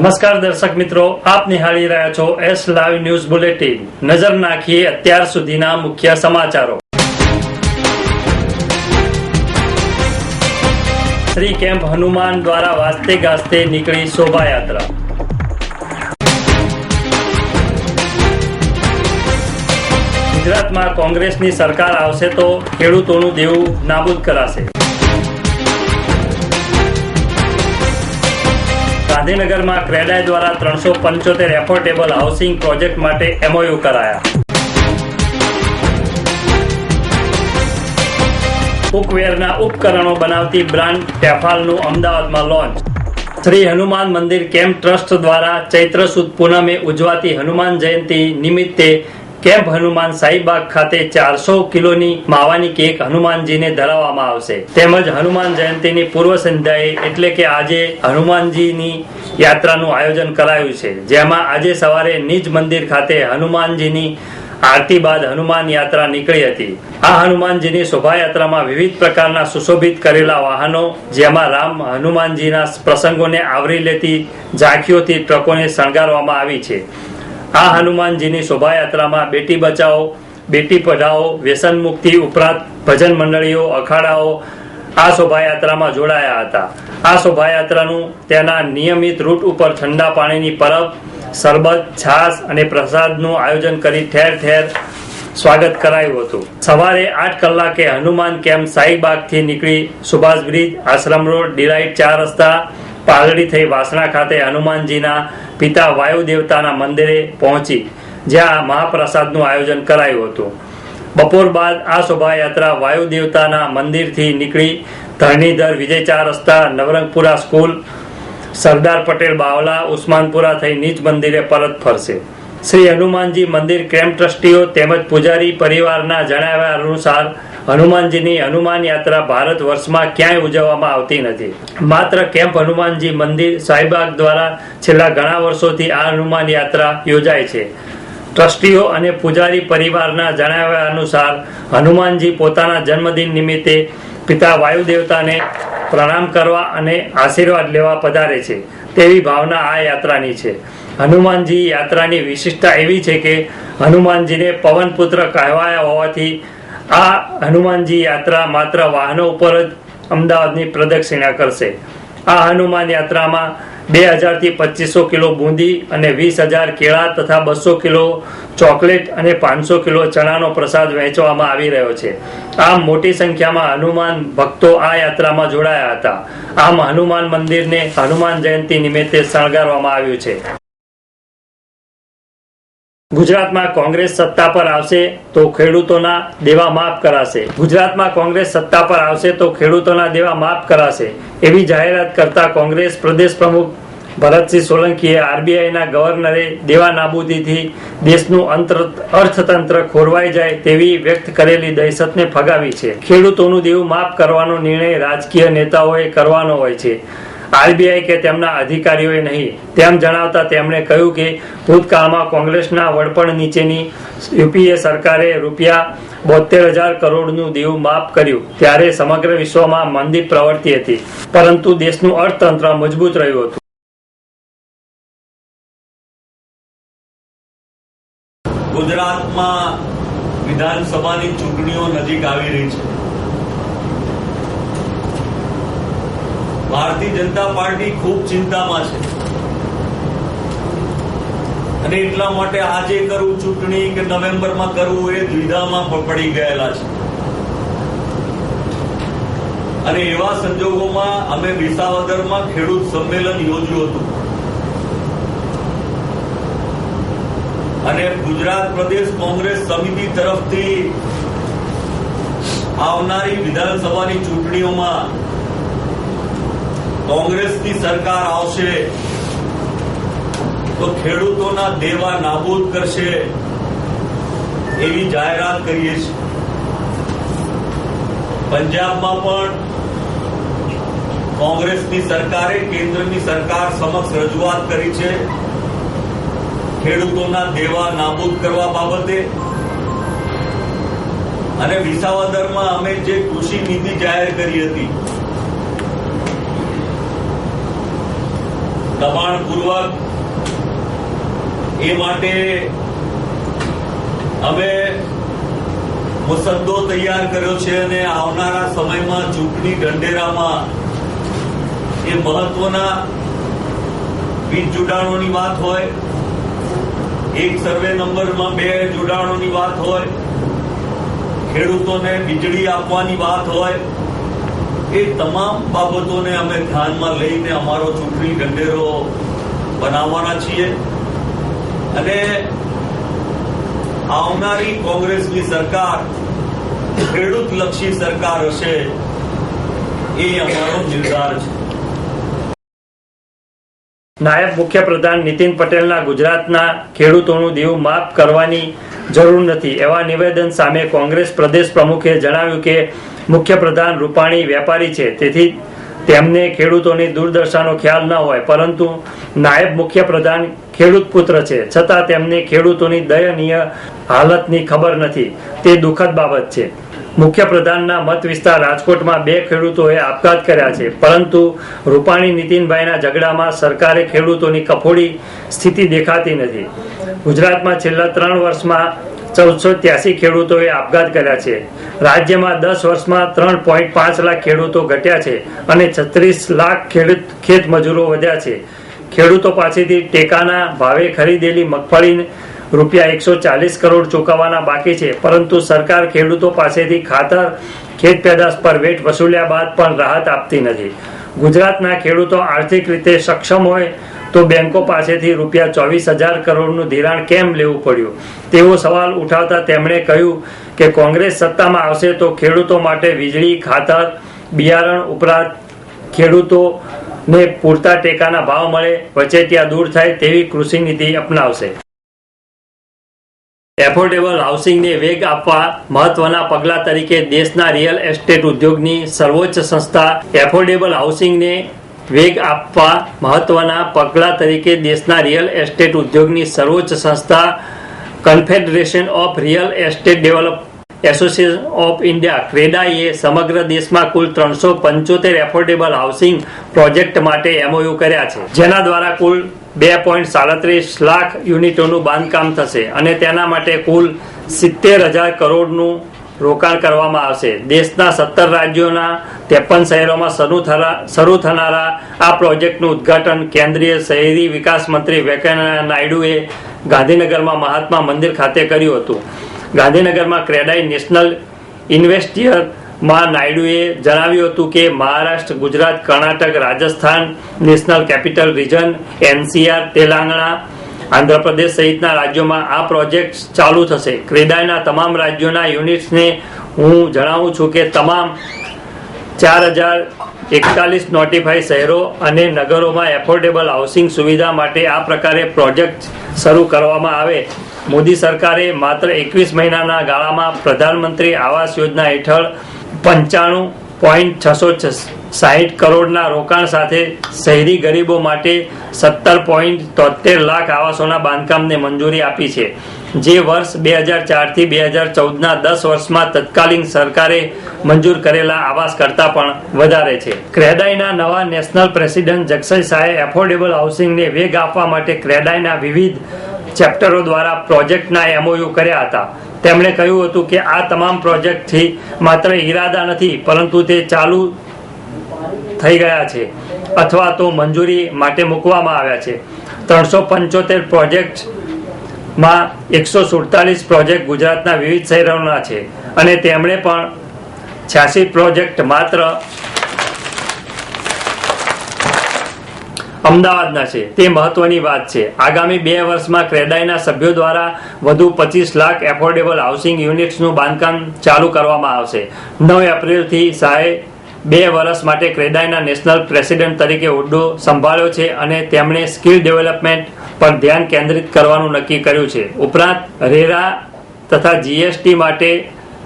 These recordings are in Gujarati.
નમસ્કાર દર્શક મિત્રો, આપ નિહાળી રહ્યા છો એસ લાઈવ ન્યૂઝ બુલેટિન નજર નાખીએ અત્યાર સુધીના મુખ્ય સમાચારો. શ્રી કેમ્પ હનુમાન દ્વારા વાસ્તે ગાસ્તે નીકળી શોભાયાત્રા. ગુજરાતમાં કોંગ્રેસની સરકાર આવશે તો ખેડૂતોનું દેવું નાબૂદ કરાશે. ગાંધીનગરમાં ક્રેડાઈ દ્વારા ત્રણસો પંચોતેર એફોર્ડેબલ હાઉસિંગ પ્રોજેક્ટ માટે એમઓયુ કરાયા. કુકવેરના ઉપકરણો બનાવતી બ્રાન્ડ ટેફાલનું અમદાવાદમાં લોન્ચ. શ્રી હનુમાન મંદિર કેમ્પ ટ્રસ્ટ દ્વારા ચૈત્ર સુદ પૂનમે ઉજવાતી હનુમાન જયંતિ નિમિત્તે કેમ્પ હનુમાન સાઈબાગ ખાતે ચારસો કિલોની માવાની કેક હનુમાનજીને ધરાવવામાં આવશે. તેમજ હનુમાન જયંતિની પૂર્વ સંધ્યાએ એટલે કે આજે હનુમાનજીની યાત્રાનું આયોજન કરાયું છે. જેમાં આજે સવારે નિજ મંદિર ખાતે હનુમાનજીની આરતી બાદ હનુમાન યાત્રા નીકળી હતી. આ હનુમાનજીની શોભાયાત્રામાં વિવિધ પ્રકારના સુશોભિત કરેલા વાહનો, જેમાં રામ હનુમાનજીના પ્રસંગોને આવરી લેતી ઝાંખીઓથી ટ્રકોને શણગારવામાં આવી છે. આ હનુમાનજીની શોભાયાત્રામાં બેટી બચાવો, બેટી પઢાઓ, વ્યસન મુક્તિ ઉપરાંત ભજન મંડળીઓ, અખાડાઓ આ શોભાયાત્રામાં જોડાયા હતા. આ શોભાયાત્રાનું તેના નિયમિત રૂટ ઉપર ઠંડા પાણીની પરબ શરબત છાશ અને પ્રસાદનું આયોજન કરી ઠેર ઠેર સ્વાગત કરાયું હતું. સવારે આઠ કલાકે હનુમાન કેમ્પ સાઈબાગથી નીકળી Subhash bridge Ashram road, delight ચાર રસ્તા પાલડી થઈ વાસણા ખાતે હનુમાનજીના પિતા વાયુ દેવતાના મંદિરે પહોંચી, જ્યાં મહાપ્રસાદનું આયોજન કરાયું હતું. બપોર બાદ આ શોભાયાત્રા વાયુ દેવતાના મંદિરથી નીકળી ધરણીધર વિજય ચાર રસ્તા, નવરંગપુરા સ્કૂલ, સરદાર પટેલ બાવલા, ઉસ્માનપુરા થઈ નીચ મંદિરે પરત ફરશે. શ્રી હનુમાનજી મંદિર કેમ્પ ટ્રસ્ટીઓ તેમજ પૂજારી પરિવારના જણાવ્યા અનુસાર હનુમાનજીની હનુમાન યાત્રા ભારત વર્ષમાં ક્યાંય ઉજવવામાં આવતી નથી. માત્ર કેમ્પ હનુમાનજી મંદિર સાઈબાગ દ્વારા છેલ્લા ઘણા વર્ષોથી આ હનુમાન યાત્રા યોજાય છે. ટ્રસ્ટીઓ અને પૂજારી પરિવારના જણાવ્યા અનુસાર, હનુમાનજી પોતાના જન્મદિન નિમિત્તે પિતા વાયુ દેવતાને પ્રણામ કરવા અને આશીર્વાદ લેવા પધારે છે. તેવી ભાવના આ યાત્રાની છે. હનુમાનજી યાત્રાની વિશિષ્ટતા એવી છે કે, હનુમાનજીને પવનપુત્ર કહેવાયા હોવાથી આ હનુમાનજી યાત્રા માત્ર વાહનો ઉપર જ અમદાવાદની પ્રદક્ષિણા કરશે. આ હનુમાન યાત્રામાં બે હજારથી પચીસો કિલો બુંદી અને વીસ હજાર કેળા તથા બસો કિલો ચોકલેટ અને પાંચસો કિલો ચણાનો પ્રસાદ વહેંચવામાં આવી રહ્યો છે. આમ મોટી સંખ્યામાં હનુમાન ભક્તો આ યાત્રામાં જોડાયા હતા. આમ હનુમાન મંદિરને હનુમાન જયંતિ નિમિત્તે શણગારવામાં આવ્યું છે. ગુજરાતમાં કોંગ્રેસ સત્તા પર આવશે તો ખેડૂતોના દેવા માફ કરાશે. ગુજરાતમાં કોંગ્રેસ સત્તા પર આવશે તો ખેડૂતોના દેવા માફ કરાશે. એવી જાહેરાત કરતા કોંગ્રેસ પ્રદેશ પ્રમુખ ભરતસિંહ સોલંકીએ આરબીઆઈના ગવર્નરે દેવા નાબૂદીથી દેશનું અંતર અર્થતંત્ર ખોરવાઈ જાય તેવી વ્યક્ત કરેલી દહેશતને ફગાવી છે. ખેડૂતોનું દેવું માફ કરવાનો નિર્ણય રાજકીય નેતાઓએ કરવાનો હોય છે. આરબીઆઈ કે તેમના અધિકારીઓએ નહીં. તેમ જણાવતા તેમણે કહ્યું કે, ભૂતકાળમાં કોંગ્રેસના વડપણ નીચેની યુપીએ સરકારે રૂપિયા બોતેર હજાર કરોડનું દેવું માફ કર્યું. ત્યારે સમગ્ર વિશ્વમાં મંદી પ્રવર્તી હતી. પરંતુ દેશનું અર્થતંત્ર મજબૂત રહ્યું હતું. ગુજરાતમાં વિધાનસભાની ચૂંટણીઓ નજીક આવી રહી છે. ભારતીય જનતા પાર્ટી ખૂબ ચિંતામાં છે. અને એટલા માટે આજે કરવું ચૂંટણી કે નવેમ્બરમાં કરવું એ દ્વિધામાં પડી ગયેલા છે. અને એવા સંજોગોમાં અમે વિસાવદરમાં ખેડૂત સંમેલન યોજ્યું હતું. અને ગુજરાત પ્રદેશ કોંગ્રેસ સમિતિ તરફથી આવનારી વિધાનસભાની ચૂંટણીઓમાં કોંગ્રેસની સરકાર આવશે, તો ખેડૂતોના દેવા નાબૂદ કરશે એવી જાહેરાત કરીએ છીએ. પંજાબમાં પણ કોંગ્રેસની સરકારે કેન્દ્રની સરકાર સમક્ષ રજૂઆત કરી છે. ખેડૂતોના દેવા નાબૂદ કરવા બાબતે અને વિસાવદરમાં અમે જે કૃષિ નીતિ જાહેર કરી હતી દબાણપૂર્વક એ માટે અમે મુસદ્દો તૈયાર કર્યો છે અને આવનારા સમયમાં ચૂંટણી ઢંઢેરામાં એ મહત્વના વીજ જોડાણોની વાત હોય, એક સર્વે નંબરમાં બે જોડાણોની વાત હોય, ખેડૂતોને વીજળી આપવાની વાત હોય એ તમામ બાબતોને અમે ધ્યાનમાં લઈને અમારો ચૂંટણી ઢંઢેરો બનાવવાના છીએ. અને આવનારી કોંગ્રેસની સરકાર ખેડૂત લક્ષી સરકાર હશે એ અમારો નિર્ધાર છે. નાયબ મુખ્યપ્રધાન નીતિન પટેલના ગુજરાતના ખેડૂતોનું દેવું માફ કરવાની જરૂર નથી. એવા નિવેદન સામે કોંગ્રેસ પ્રદેશ પ્રમુખે જણાવ્યું કે મુખ્યપ્રધાન રૂપાણી વેપારી છે. તેથી તેમને ખેડૂતોની દુર્દશાનો ખ્યાલ ન હોય, પરંતુ નાયબ મુખ્યપ્રધાન ખેડૂત પુત્ર છે. છતાં તેમને ખેડૂતોની દયનીય હાલતની ખબર નથી. તે દુઃખદ બાબત છે. મુખ્યપ્રધાનના મત વિસ્તાર રાજકોટમાં બે ખેડૂતોએ આપઘાત કર્યા છે. પરંતુ રૂપાણી નીતિનભાઈના ઝઘડામાં સરકારે ખેડૂતોની કફોડી સ્થિતિ દેખાતી નથી. ગુજરાતમાં છેલ્લા ત્રણ વર્ષમાં ચૌદસો ત્યાસી ખેડૂતોએ આપઘાત કર્યા છે. રાજ્યમાં દસ વર્ષમાં ત્રણ પોઈન્ટ પાંચ લાખ ખેડૂતો ઘટ્યા છે અને છત્રીસ લાખ ખેડૂત ખેત મજૂરો વધ્યા છે. ખેડૂતો પાસેથી ટેકાના ભાવે ખરીદેલી મગફળી રૂપિયા એકસો ચાલીસ કરોડ ચૂકવવાના બાકી છે. પરંતુ સરકાર ખેડૂતો પાસેથી ખાતર, ખેત પેદાશ પર વેટ વસૂલ્યા બાદ પણ રાહત આપતી નથી. ગુજરાતના ખેડૂતો આર્થિક રીતે સક્ષમ હોય તો બેંકો પાસેથી રૂપિયા ચોવીસ હજાર કરોડનું ધિરાણ કેમ લેવું પડ્યું? તેવો સવાલ ઉઠાવતા તેમણે કહ્યું કે કોંગ્રેસ સત્તામાં આવશે તો ખેડૂતો માટે વીજળી, ખાતર, બિયારણ ઉપરાંત ખેડૂતોને પૂરતા ટેકાના ભાવ મળે, વચેટિયા દૂર થાય તેવી કૃષિ નીતિ અપનાવશે. એફોર્ડેબલ હાઉસિંગને વેગ આપવા મહત્વના પગલા તરીકે દેશના રિયલ એસ્ટેટ ઉદ્યોગની સર્વોચ્ચ સંસ્થા એફોર્ડેબલ હાઉસિંગને વેગ આપવા મહત્વના પગલા તરીકે દેશના રિયલ એસ્ટેટ ઉદ્યોગની સર્વોચ્ચ સંસ્થા confederation of real estate develop association of India ક્રેડાએ સમગ્ર દેશમાં કુલ ત્રણસો પંચોતેર એફોર્ડેબલ હાઉસિંગ પ્રોજેક્ટ માટે એમઓયુ કર્યા છે. જેના દ્વારા કુલ બે પોઈન્ટ સાડત્રીસ લાખ યુનિટોનું બાંધકામ થશે અને તેના માટે કુલ સિત્તેર હજાર કરોડનું રોકાણ કરવામાં આવશે. દેશના સત્તર રાજ્યોના ત્રેપન શહેરોમાં શરૂ શરૂ થનારા આ પ્રોજેક્ટનું ઉદ્ઘાટન કેન્દ્રીય શહેરી વિકાસ મંત્રી વેંકૈયા નાયડુએ ગાંધીનગરમાં મહાત્મા મંદિર ખાતે કર્યું હતું. ગાંધીનગરમાં ક્રેડાઈ નેશનલ ઇન્વેસ્ટિયરમાં નાયડુએ જણાવ્યું હતું કે Maharashtra, Gujarat, Karnataka, Rajasthan national capital region, NCR, Telangana Andhra Pradesh સહિતના રાજ્યોમાં આ પ્રોજેક્ટ ચાલુ થશે. ક્રેડાઈના તમામ રાજ્યોના યુનિટ્સને હું જણાવું છું કે તમામ ચાર હજાર એકતાલીસ નોટિફાઈ શહેરો અને નગરોમાં એફોર્ડેબલ હાઉસિંગ સુવિધા માટે આ પ્રકારે પ્રોજેક્ટ શરૂ કરવામાં આવે. મોદી સરકારે માત્ર એકવીસ મહિનાના ગાળામાં પ્રધાનમંત્રી આવાસ યોજના હેઠળ પંચાણું પોઈન્ટ છસો સાહીઠ કરોડના રોકાણ સાથે શહેરી ગરીબો માટે સત્તર પોઈન્ટ તોતેર લાખ આવાસોના બાંધકામને મંજૂરી આપી છે. જે વર્ષ બે હજાર ચારથી બે હજાર ચૌદના દસ વર્ષમાં તત્કાલીન સરકારે મંજૂર કરેલા આવાસ કરતાં પણ વધારે છે. ક્રેડાઈના નવા નેશનલ પ્રેસિડેન્ટ જગસઈ શાહે એફોર્ડેબલ હાઉસિંગને વેગ આપવા માટે ક્રેડાઈના વિવિધ ચેપ્ટરો દ્વારા પ્રોજેક્ટના એમઓયુ કર્યા હતા. તેમણે કહ્યું હતું કે આ તમામ પ્રોજેક્ટથી માત્ર ઈરાદા નથી, પરંતુ તે ચાલુ થઈ ગયા છે અથવા તો મંજૂરી માટે મૂકવામાં આવ્યા છે. ત્રણસો પંચોતેર પ્રોજેક્ટમાં એકસો સુડતાલીસ પ્રોજેક્ટ ગુજરાતના વિવિધ શહેરોના છે અને તેમણે પણ છ્યાસી પ્રોજેક્ટ માત્ર અમદાવાદના છે. તે મહત્વની વાત છે. આગામી બે વર્ષમાં ક્રેડાઈના સભ્યો દ્વારા વધુ પચીસ લાખ એફોર્ડેબલ હાઉસિંગ યુનિટ્સનું બાંધકામ ચાલુ કરવામાં આવશે. નવ એપ્રિલથી શાહે બે વર્ષ માટે ક્રેડાઈના નેશનલ પ્રેસિડેન્ટ તરીકે હોદ્દો સંભાળ્યો છે અને તેમણે સ્કિલ ડેવલપમેન્ટ પર ધ્યાન કેન્દ્રિત કરવાનું નક્કી કર્યું છે. ઉપરાંત, રેરા તથા જીએસટી માટે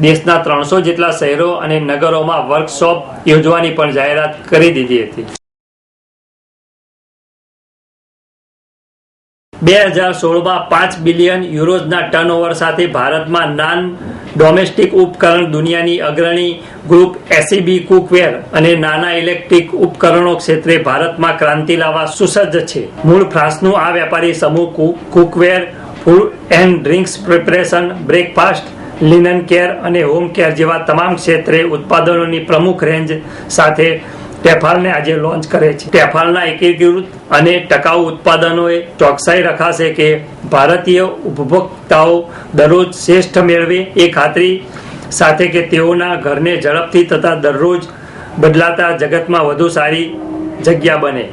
દેશના ત્રણસો જેટલા શહેરો અને નગરોમાં વર્કશોપ યોજવાની પણ જાહેરાત કરી દીધી હતી. બે હજાર સોળમાં પાંચ બિલિયન યુરોઝના ટર્નઓવર સાથે ભારતમાં નાન ડોમેસ્ટિક ઉપકરણ દુનિયાની અગ્રણી ગ્રુપ એસીબી કુકવેર અને નાના ઇલેક્ટ્રિક ઉપકરણો ક્ષેત્રે ભારતમાં ક્રાંતિ લાવવા સુસજ્જ છે. મૂળ ફ્રાન્સનું આ વેપારી સમૂહ cookware food and drinks preparation breakfast linen care અને હોમ કેર જેવા તમામ ક્ષેત્રે ઉત્પાદનોની પ્રમુખ રેન્જ સાથે ટેફાલને આજે લોન્ચ કરે છે. ટેફાલના એકીકૃત અને ટકાઉ ઉત્પાદનોએ ચોકસાઈ રખાશે કે ભારતીય ઉપભોક્તાઓ દરરોજ શ્રેષ્ઠ મેળવે એ ખાતરી સાથે કે તેઓના ઘરને ઝડપથી તથા દરરોજ બદલાતા જગતમાં વધુ સારી જગ્યા બને.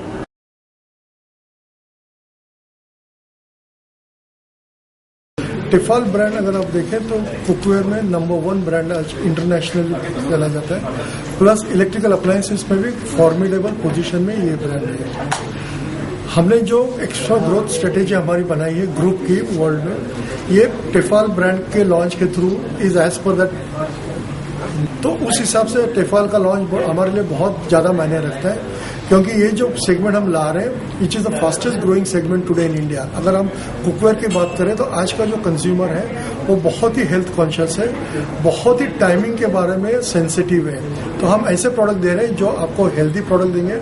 टिफाल ब्रांड अगर आप देखें तो कुकवेयर में नंबर वन ब्रांड आज इंटरनेशनल जाना जाता है। प्लस इलेक्ट्रिकल अप्लायंसेस में भी फॉर्मिडेबल पोजीशन में ये ब्रांड है। हमने जो एक्स्ट्रा ग्रोथ स्ट्रेटेजी हमारी बनाई है ग्रुप की वर्ल्ड में, ये टिफाल ब्रांड के लॉन्च के थ्रू इज़ एज पर दैट तो उस हिसाब से टेफाल का लॉन्च हमारे लिए बहुत ज़्यादा मायने रखता है। क्योंकि ये जो सेगमेंट हम ला रहे हैं which is the fastest growing segment today in India अगर हम कुकवेयर की बात करें तो आज का जो कंज्यूमर है, वो बहुत ही हेल्थ कॉन्शियस है, बहुत ही टाइमिंग के बारे में सेंसिटिव है। तो हम ऐसे प्रोडक्ट दे रहे हैं जो आपको हेल्दी प्रोडक्ट देंगे।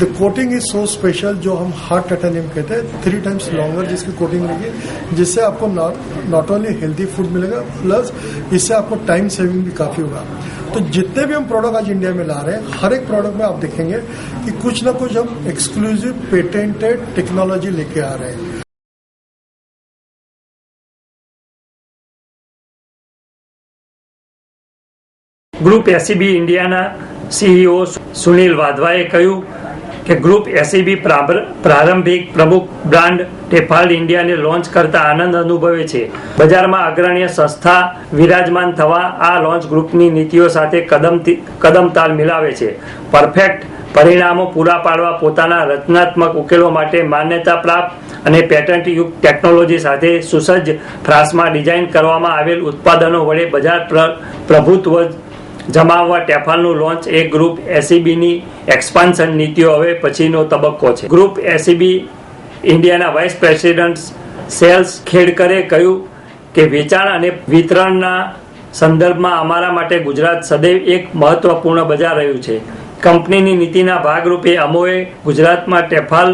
The coating is so special जो हम हार्ट टाइटेनियम कहते हैं थ्री टाइम्स लॉन्गर जिसकी कोटिंग रहेगी जिससे आपको नॉट ओनली हेल्दी फ़ूड मिलेगा प्लस इससे आपको टाइम सेविंग भी काफ़ी होगा। तो जितने भी हम प्रोडक्ट आज इंडिया में ला रहे हैं हर एक प्रोडक्ट में आप देखेंगे कि कुछ ना कुछ हम एक्सक्लूसिव पेटेंटेड टेक्नोलॉजी लेके आ रहे हैं ગ્રુપ એસીબી ઇન્ડિયાના સીઈઓ સુનિલ વાધવાએ કહ્યું કે ગ્રુપ એસીબી પ્રારંભિક પ્રમુખ બ્રાન્ડ ટેફાલ્ડ ઇન્ડિયાને લોન્ચ કરતા આનંદ અનુભવે છે. બજારમાં અગ્રણીય સંસ્થા વિરાજમાન થવા આ લોન્ચ ગ્રુપની નીતિઓ સાથે કદમ કદમ તાલ મિલાવે છે. પરફેક્ટ પરિણામો પૂરા પાડવા પોતાના રચનાત્મક ઉકેલો માટે માન્યતા પ્રાપ્ત અને પેટન્ટયુક્ત ટેકનોલોજી સાથે સુસજ્જ ફ્રાન્સમાં ડિઝાઇન કરવામાં આવેલ ઉત્પાદનો વડે બજાર પ્ર- પ્રભુત્વ જમાવવા ટેફાલનું લોન્ચ એ ગ્રુપ એસીબીની એક્સપાન્શન નીતિઓ હવે પછીનો તબક્કો છે. ગ્રુપ એસીબી ઇન્ડિયાના વાઇસ પ્રેસિડેન્ટ સેલ્સ ખેડકરે કહ્યું કે વેચાણ અને વિતરણના સંદર્ભમાં અમારા માટે ગુજરાત સદૈવ એક મહત્વપૂર્ણ બજાર રહ્યું છે. કંપનીની નીતિના ભાગરૂપે અમોએ ગુજરાતમાં ટેફાલ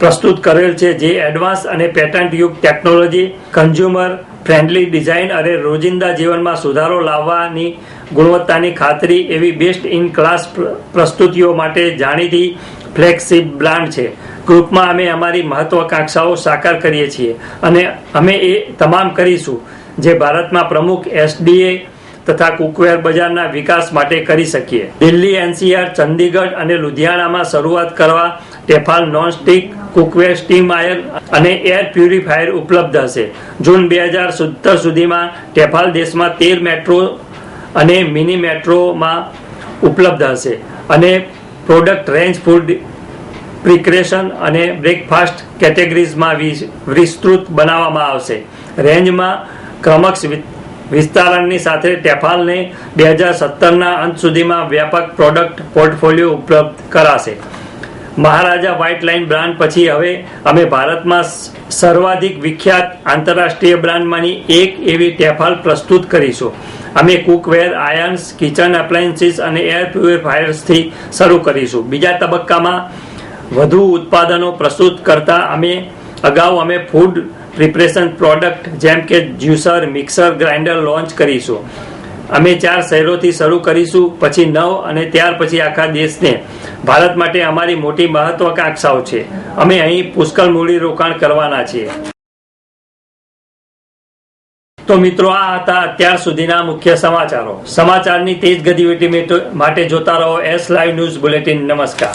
પ્રસ્તુત કરેલ છે, જે એડવાન્સ અને પેટન્ટયુક્ત ટેકનોલોજી કન્ઝ્યુમર ફ્રેન્ડલી ડિઝાઇન અને રોજિંદા જીવનમાં સુધારો લાવવાની ગુણવત્તાની ખાતરી એવી બેસ્ટ ઇન ક્લાસ પ્રસ્તુતિઓ માટે જાણીતી ફ્લેગશિપ બ્રાન્ડ છે. ગ્રુપમાં અમે અમારી મહત્વાકાંક્ષાઓ સાકાર કરીએ છીએ અને અમે એ તમામ કરીશું જે ભારતમાં પ્રમુખ એસડીએ તથા કુકવેર બજારના વિકાસ માટે કરી શકીએ. દિલ્હી એનસીઆર ચંદીગઢ અને લુધિયાણામાં શરૂઆત કરવા Tefal non stick cookware steam iron અને એર પ્યુરિફાયર ઉપલબ્ધ હશે. જૂન બે હજાર સત્તર સુધીમાં ટેફાલ દેશમાં તેર મેટ્રો અને મિની મેટ્રોમાં ઉપલબ્ધ હશે અને પ્રોડક્ટ રેન્જ ફૂડ પ્રિક્રેશન અને બ્રેકફાસ્ટ કેટેગરીઝમાં વિસ્તૃત બનાવવામાં આવશે. રેન્જમાં ક્રમક્ષ વિસ્તારણની સાથે ટેફાલને બે હજાર સત્તરના અંત સુધીમાં વ્યાપક પ્રોડક્ટ પોર્ટફોલિયો ઉપલબ્ધ કરાશે. મહારાજા વ્હાઇટ લાઇન બ્રાન્ડ પછી હવે અમે ભારતમાં સર્વાધિક વિખ્યાત આંતરરાષ્ટ્રીય બ્રાન્ડમાંની એક એવી ટેફાલ પ્રસ્તુત કરીશું. અમે કુકવેર આયન્સ કિચન એપ્લાયન્સીસ અને એર પ્યુરિફાયર્સથી શરૂ કરીશું. બીજા તબક્કામાં વધુ ઉત્પાદનો પ્રસ્તુત કરતા અમે, અગાઉ અમે ફૂડ પ્રિપરેશન પ્રોડક્ટ જેમ કે જ્યુસર મિક્સર ગ્રાઇન્ડર લોન્ચ કરીશું. અમે ચાર શહેરોથી શરૂ કરીશું, પછી નવ અને ત્યાર પછી આખા દેશને. ભારત માટે અમારી મોટી મહત્વાકાંક્ષાઓ છે. અમે અહીં પુષ્કળ મૂડી રોકાણ કરવાના છીએ. તો મિત્રો, આ હતા અત્યાર સુધીના મુખ્ય સમાચારો. સમાચારની તેજ ગતિવિધિ માટે જોતા રહો એસ લાઈવ ન્યૂઝ બુલેટિન નમસ્કાર.